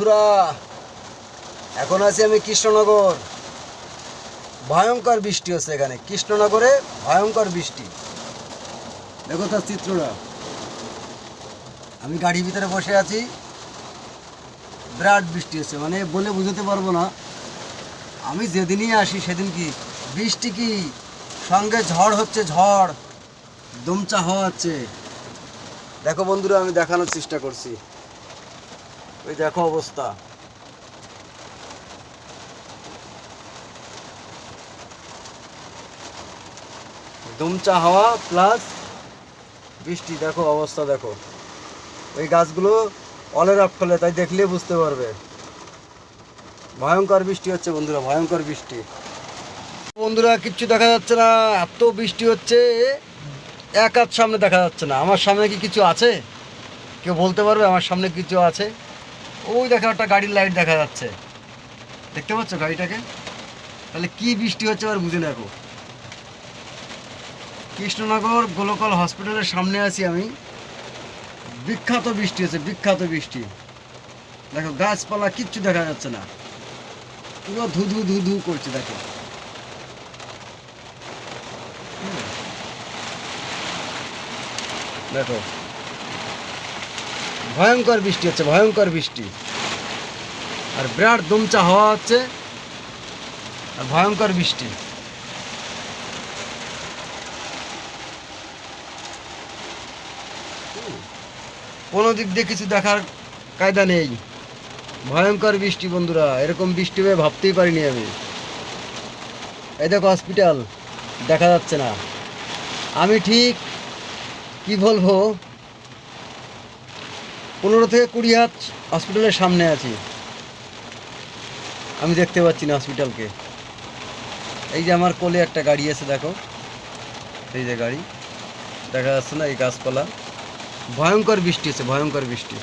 বন্ধুরা, এখন আছি আমি কৃষ্ণনগর। ভয়ঙ্কর বৃষ্টি হচ্ছে এখানে। কৃষ্ণনগরে ভয়ঙ্কর বৃষ্টি। দেখো তার চিত্রটা। আমি গাড়ির ভিতরে বসে আছি। বিরাট বৃষ্টি হচ্ছে মানে বলে বুঝতে পারব না। আমি যেদিনই আসি, সেদিন কি বৃষ্টি কি সঙ্গে ঝড় হচ্ছে, ঝড় দুমচা হওয়া হচ্ছে? দেখো বন্ধুরা, আমি দেখানোর চেষ্টা করছি। ওই দেখো অবস্থা। দুমচা হাওয়া প্লাস বৃষ্টি, দেখো অবস্থা, দেখো। ওই গাছগুলো অলের আপ ফেলে তাই দেখলে বুঝতে পারবে। ভয়ঙ্কর বৃষ্টি হচ্ছে বন্ধুরা, ভয়ঙ্কর বৃষ্টি। বন্ধুরা, কিচ্ছু দেখা যাচ্ছে না, এত বৃষ্টি হচ্ছে, এক হাত সামনে দেখা যাচ্ছে না। আমার সামনে কি কিছু আছে? কেউ বলতে পারবে আমার সামনে কিছু আছে? ওই দেখো একটা গাড়ির লাইট দেখা যাচ্ছে। দেখতে পাচ্ছ গাড়িটাকে? তাহলে কি বৃষ্টি হচ্ছে আর বুঝে দেখো কৃষ্ণনগর গোলকল হসপিটালের সামনে আছি আমি। বিখ্যাত বৃষ্টি হচ্ছে, বিখ্যাত বৃষ্টি। দেখো গাছপালা কিচ্ছু দেখা যাচ্ছে না। পুরো ধু ধু ধু ধু করছে, দেখো। দেখো ভয়ঙ্কর বৃষ্টি হচ্ছে, ভয়ঙ্কর বৃষ্টি। আর বিরাট দুমচা হওয়া হচ্ছে, আর ভয়ঙ্কর বৃষ্টি। কোনো দিক দিয়ে কিছু দেখার কায়দা নেই। ভয়ঙ্কর বৃষ্টি বন্ধুরা, এরকম বৃষ্টি হয়ে ভাবতেই পারিনি আমি। এই দেখো হসপিটাল দেখা যাচ্ছে না। আমি ঠিক কি বলব? পনেরো থেকে কুড়ি হাত হসপিটালের সামনে আছি। আমি দেখতে পাচ্ছি না হসপিটালকে এই যে আমার কোলে একটা গাড়ি আছে, দেখো। এই যে গাড়ি। দেখা যাচ্ছে না এই গাছপালা। ভয়ঙ্কর বৃষ্টি আছে ভয়ঙ্কর বৃষ্টি।